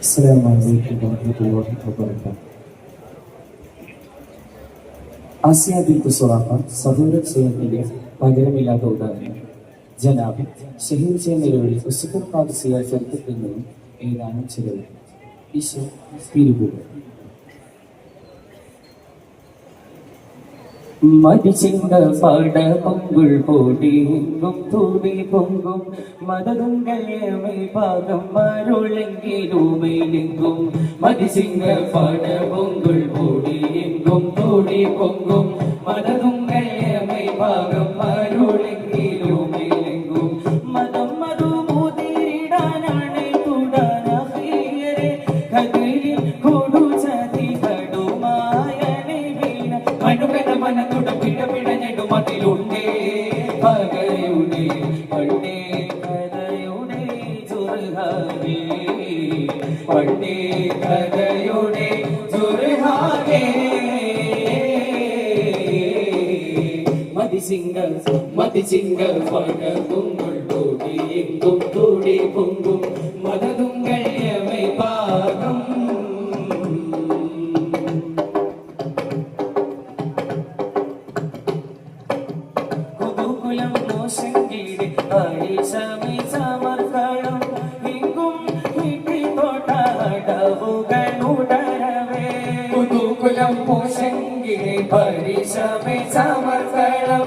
السلام عليكم ورحمة الله وبركاته Asiya bin Suraqa സഹോദര സ്നേഹത്തിന്റെ പകരമില്ലാത്ത ഉദാഹരണം ജനാബ് ഷഹീർ ചെയ്യാൻ നിലവിൽ ഉസുഫർ ഖാദിസിയ ചരിത്രത്തിൽ നിന്നും ഏതാനും ചിലവ് ഈശോ പിരിവുകൾ മടിച്ചിങ്ക പാട പൊങ്കുൾ പോടി എങ്കും തൂടി പൊങ്കും മതതുങ്കല്യമൈ പാകം മരുളെങ്കിലുമൈലെങ്കും മടിച്ചിങ്ക പാട പൊങ്കുൾ പോടി എങ്കും തൂടി പൊങ്കും. മതതുങ്കല്യമൈ മനത്തുട പിട പിടഞ്ഞിടു മതിലുണ്ടേ പകയുടെ പണ്ടേ കഥയുടെ ചുരുഹാകെ പണ്ടേ കഥയുടെ ചുരുഹാകെ മതിസിംഗ മതിസിംഗ പട പൊങ്കുൾ തോടി എങ്കും തോടി പൊങ്കും. മതതുങ്കല്യമൈ മോശങ്കിടെ പരിശമി സമർക്കണം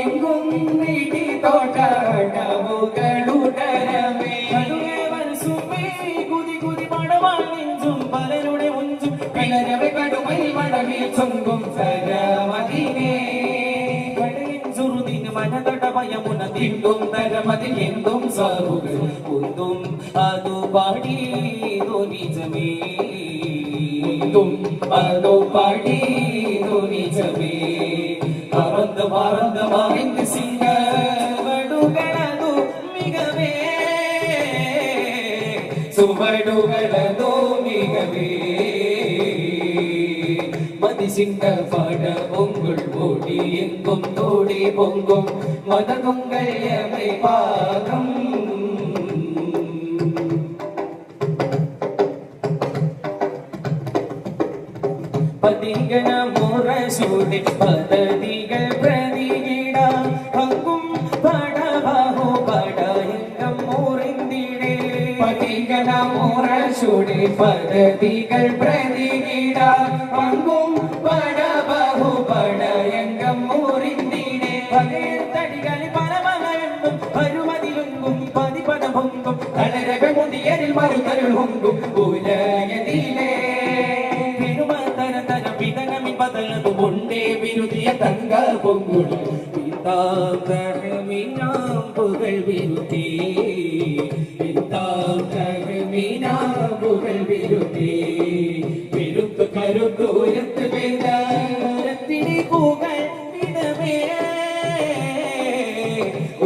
എങ്കും വീട്ടിൽ തോട്ടടവുകളുടരവേ കുതി കുതി പടവാൻ നെഞ്ചും പലരുടെ മുഞ്ചും. പിളരവെ കടുമൈ മടവിൽ ചൊങ്കും സരമതിനേ ചുറുതിന് മനതട ഭയമുന തിണ്ടും തരമതിൽ എന്തും സാറുകൾ ഒന്നും അതു പാടി നിജമേ ഒന്നും അതു പാടി നിജമേ. പറന്ന് പറന്ന് മറിந்து സിംഗ വടുകളതു മികവേ. സുവടുകളതു മികവേ. മതിസിംഗ പാട പൊങ്കുൾ ഓടി എങ്കും തോടി പൊങ്കും. മതകൊങ്കല്യമൈ പാകം പതികന മുറശൂടി പദതികൾ പ്രതികിട പങ്കും പട പടയങ്കം മുറിന്തിടേ പതികന മുറശൂടി പദതികൾ പ്രതികിട പങ്കും പടബാഹു പടയങ്കം മുറിന്തിടേ പകർത്തടികളിൽ പരമകരണ്ടും പരുമതിലുങ്കും പതിപദ പൊങ്കും തളരകൾ മുടിയരിൽ മറുതരുൾ ഹുങ്കും ಬದಲದು ಒಂದೇ ವಿರುದಿಯ ತಂಗ ಪೊಂಗುಳು ಪಿತಾಂಬರಮಿನಾಂ ಪುಗಲ್ ವಿರುತಿ ಪಿತಾಂಬರಮಿನಾಂ ಪುಗಲ್ ವಿರುತಿ விருத்து கருத்தூரத்து பேரத்திடை பூகள் விடவே.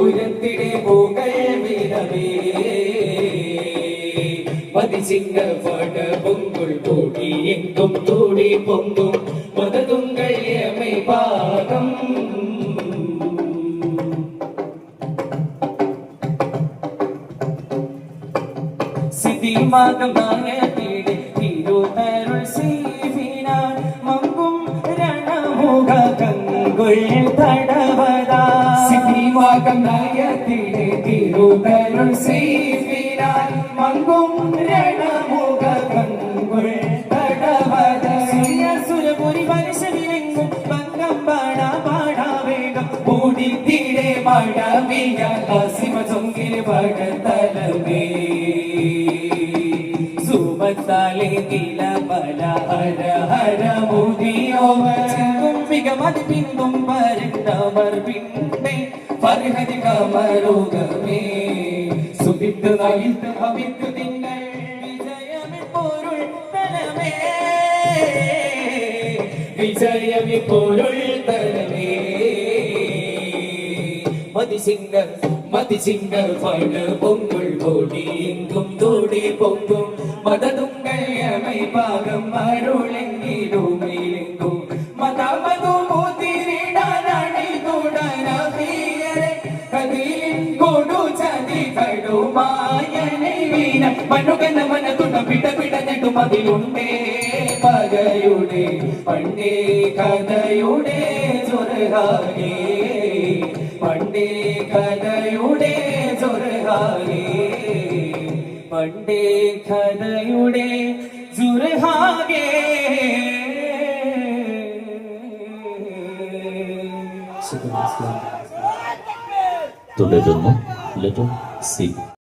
உயர்த்திடை பூகள் விடவே. மதிசிங்க பட பொங்குள் போட்டி எங்கும் தூடி பொங்கும். പാകം സിദ്ധിമാകം നായത്തിടെ തിരുതരുൾ സീവിനാൻ മങ്കും രണമുഖ കങ്കുൾ തടവതാ. സിദ്ധിമാകം നായത്തിടെ തിരുതരുൾ സീവിനാൻ മങ്കും ഓടിത്തിടെ മടവിയ അസിമ ചൊങ്കിൽ പടത്തലമേ. സുമത്താലെ തില പല ഹര ഹര മുതിയോവരും മികമതി പിന്തും പരണ്ടവർ പിന്നെ പർഹതി കമരോഗമേ സുബിത്ത് നയിത്ത് ഭവിത്ത് തിങ്കൾ വിജയമി പൊരുൾ തലമേ. വിജയമി പൊരുൾ തലമേ മതിസിംഗ മതിസിംഗ പട പൊങ്കുൾ ഓടി എങ്കും തോടി പൊങ്കും. മതതുങ്കൾ യമൈ പാകം അരുളെങ്കിലുമേലെങ്കും മതമതു മുതിരിടാനണി തുടരവീയരെ കതിരിൻ കൊടു ചതി കടുമായനെ மனுகன മനുകന பிட പിട പിട അതിലുണ്ടേ പകയുടെ പണ്ടേ കഥയുടെ ചൊരഹാകേ. പണ്ടേ കഥയുടെ ചൊരഹാകേ പണ്ടേ കഥയുടെ ജുരഹാകേ തുടരുന്നു. Letter C.